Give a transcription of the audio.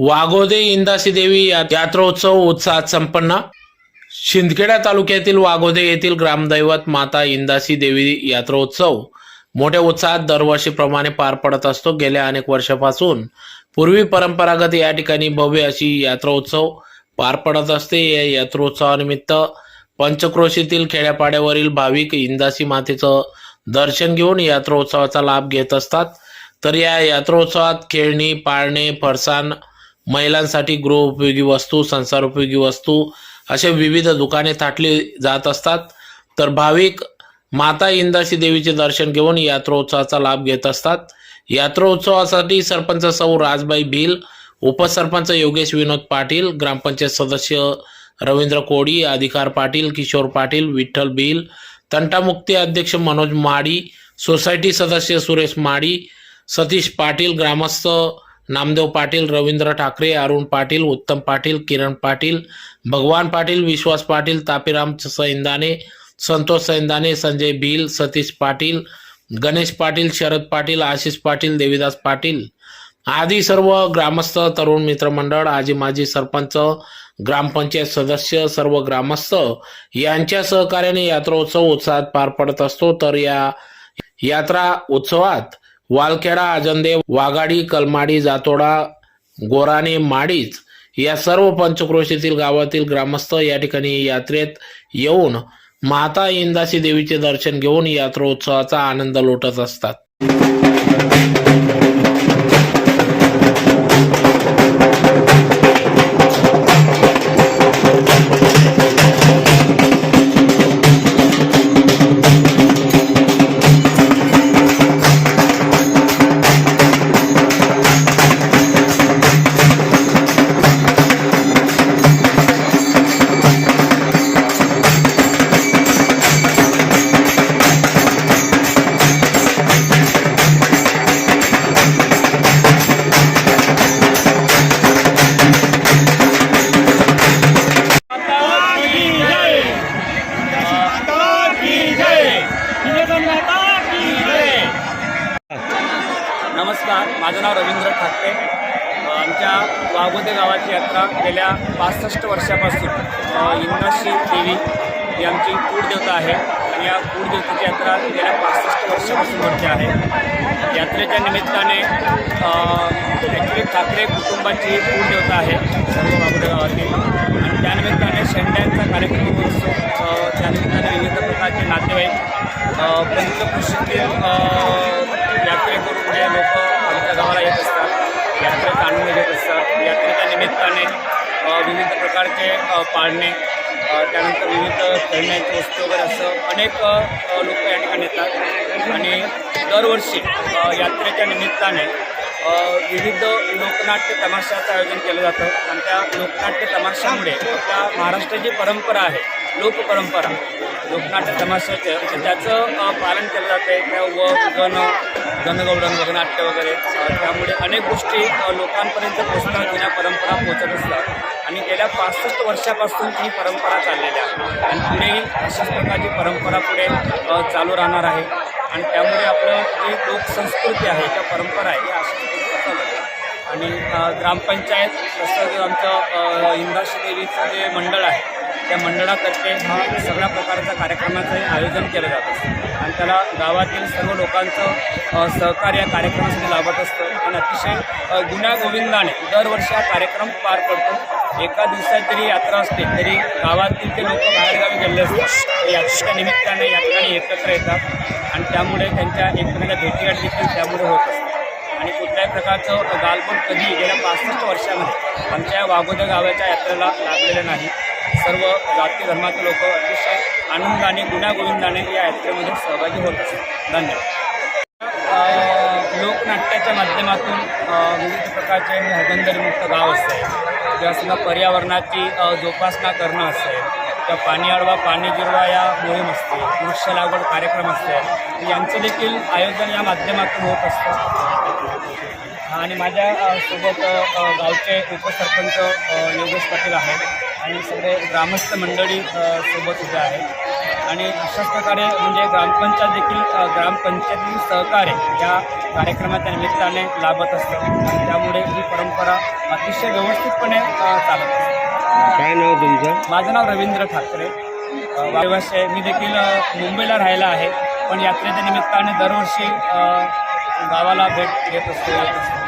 वाघोदे इंदासी देवी या- यात्रोत्सव उत्साहात संपन्न. शिंदखेडा तालुक्यातील वाघोदे येथील ग्रामदैवत माता इंदासी देवी यात्रोत्सव मोठ्या उत्साहात दरवर्षीप्रमाणे पार पडत असतो. गेल्या अनेक वर्षापासून पूर्वी परंपरागत या ठिकाणी भव्य अशी यात्रोत्सव पार पडत असते. या यात्रोत्सवानिमित्त पंचक्रोशीतील खेड्यापाड्यावरील भाविक इंदासी मातेचं दर्शन घेऊन यात्रोत्सवाचा लाभ घेत असतात. तर या यात्रोत्सवात खेळणी पाळणे फरसाण महिलांसाठी गृहोपयोगी वस्तू संसारोपयोगी वस्तू असे विविध दुकाने थाटली जात असतात. तर भाविक माता इंदाशी देवीचे दर्शन घेऊन यात्रोत्सवाचा लाभ घेत असतात. यात्रोत्सवासाठी सरपंच सौ राजबाई भिल उपसरपंच योगेश विनोद पाटील ग्रामपंचायत सदस्य रवींद्र कोडी अधिकार पाटील किशोर पाटील विठ्ठल भिल तंटामुक्ती अध्यक्ष मनोज माडी सोसायटी सदस्य सुरेश माडी सतीश पाटील ग्रामस्थ नामदेव पाटील रवींद्र ठाकरे अरुण पाटील उत्तम पाटील किरण पाटील भगवान पाटील विश्वास पाटील तापीराम सैंदाने संतोष सैंदाने संजय भील सतीश पाटील गणेश पाटील शरद पाटील आशिष पाटील देवीदास पाटील आदी सर्व ग्रामस्थ तरुण मित्रमंडळ आजी माजी सरपंच ग्रामपंचायत सदस्य सर्व ग्रामस्थ यांच्या सहकार्याने यात्रोत्सव उत्साहात पार पडत असतो. तर या यात्रा उत्सवात वालखेडा आजंदे वाघाडी कलमाडी जातोडा गोराणे माडीच या सर्व पंचक्रोशीतील गावातील ग्रामस्थ या ठिकाणी यात्रेत येऊन माता इंदासी देवीचे दर्शन घेऊन यात्रोत्सवाचा आनंद लुटत असतात. माझं नाव रवींद्र ठाकरे. आमच्या वाघोदे गावाची यात्रा गेल्या पासष्ट वर्षापासून अ, देवी ही आमची कुळदेवता आहे. आणि या कुळदेवतेची यात्रा गेल्या पासष्ट वर्षापासून भरते आहे. यात्रेच्या निमित्ताने ॲक्च्युली ठाकरे कुटुंबाची कुळदेवता आहे सर्व वाघोदे गावातील आणि त्यानिमित्ताने शेंड्यांचा कार्यक्रम असतो अ, त्यानिमित्ताने विविध प्रकारचे नातेवाईक अ, पंचकृषीतील अ, यात्रेकरूपुढे लोक आमच्या गावाला येत असतात यात्रेचा आनंद घेत असतात यात्रेच्या विविध प्रकारचे पाळणे त्यानंतर विविध खेळण्याची वस्तू वगैरे असं अनेक लोक या ठिकाणी येतात. आणि दरवर्षी यात्रेच्या निमित्ताने विविध लोकनाट्य तमाशाचं आयोजन केलं जातं. आणि त्या लोकनाट्य तमाशामुळे आपल्या महाराष्ट्राची परंपरा आहे. लोकपरंपरा लोकनाट्य तमाशाचं त्याचं पालन केलं जातं आहे त्या व गण गणगौडण वगनाट्य वगैरे. त्यामुळे अनेक गोष्टी लोकांपर्यंत पोचतात जुन्या परंपरा पोचत असतात. आणि गेल्या पासष्ट वर्षापासून ही परंपरा चाललेली आहे. आणि पुढेही अशाच प्रकारची परंपरा पुढे चालू राहणार आहे. आणि त्यामुळे आपलं जी लोकसंस्कृती आहे किंवा परंपरा आहे या आणि ग्रामपंचायत तसंच आमचं अ, इंदाशी देवीचं जे मंडळ आहे त्या मंडळातर्फे हा सगळ्या प्रकारच्या कार्यक्रमाचं आयोजन केलं जात असतं. आणि त्याला गावातील सर्व लोकांचं सहकार्य या कार्यक्रमासाठी लाभत असतं. आणि अतिशय अ, गुण्यागोविंदाने दरवर्षी हा कार्यक्रम पार पडतो. एका दिवसात जरी यात्रा असते तरी गावातील ते लोक बाहेरगावी गेले असतात यात्रेच्या निमित्ताने या ठिकाणी एकत्र येतात. आणि त्यामुळे त्यांच्या एकमेकांना भेटीगाठी देखील त्यामुळे होत असतात आणि कुठल्याही प्रकारचं गालबोट कधी गेल्या पासष्ट वर्षामध्ये आमच्या या गावाच्या यात्रेला लागलेलं नाही. सर्व जाती धर्माचे लोक अतिशय आनंदाने गुण्यागोविंदाने या यात्रेमध्ये सहभागी होत असतात. धन्यवाद. लोकनाट्याच्या माध्यमातून विविध प्रकारचे हगंदरीमुक्त गाव असते किंवा समजा पर्यावरणाची जोपासना करणं असेल किंवा पाणी अडवा पाणी जिरवा या मोहीम असते वृक्ष लागवड कार्यक्रम असते यांचं देखील आयोजन या माध्यमातून होत असतं. आणि माझ्या सोबत गावचे उपसरपंच योगेश पाटील आहेत. आणि सगळे ग्रामस्थ मंडळी सोबत उभे आहेत. आणि अशाच प्रकारे म्हणजे ग्रामपंचायत देखील ग्रामपंचायतीतील सहकार्य या कार्यक्रमाच्या निमित्ताने लाभत असतं. आणि त्यामुळे ही परंपरा अतिशय व्यवस्थितपणे चालत असते. काय नाव तुमचं? माझं नाव रवींद्र ठाकरे. रहिवासी आहे मी देखील मुंबईला राहायला आहे. पण यात्रेच्या निमित्ताने दरवर्षी गावाला भेट येत असतो.